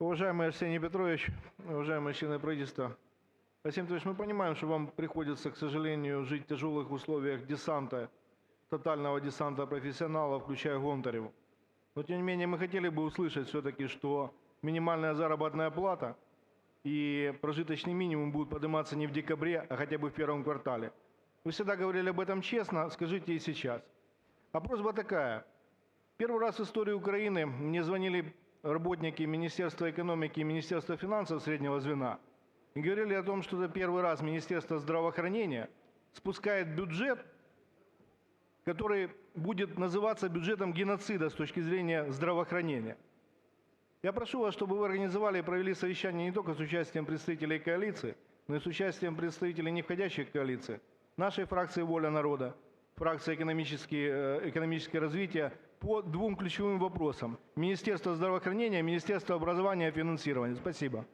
Уважаемый Арсений Петрович, уважаемые члены правительства, Арсений Петрович, мы понимаем, что вам приходится, к сожалению, жить в тяжелых условиях десанта, тотального десанта профессионалов, включая Гонтареву. Но, тем не менее, мы хотели бы услышать все-таки, что минимальная заработная плата и прожиточный минимум будут подниматься не в декабре, а хотя бы в первом квартале. Вы всегда говорили об этом честно, скажите и сейчас. А просьба такая. Первый раз в истории Украины мне звонили работники Министерства экономики и Министерства финансов среднего звена говорили о том, что это первый раз Министерство здравоохранения спускает бюджет, который будет называться бюджетом геноцида с точки зрения здравоохранения. Я прошу вас, чтобы вы организовали и провели совещание не только с участием представителей коалиции, но и с участием представителей не входящих в коалицию, нашей фракции «Воля народа», фракции экономические, экономическое развитие по двум ключевым вопросам: Министерство здравоохранения, Министерство образования и финансирования. Спасибо.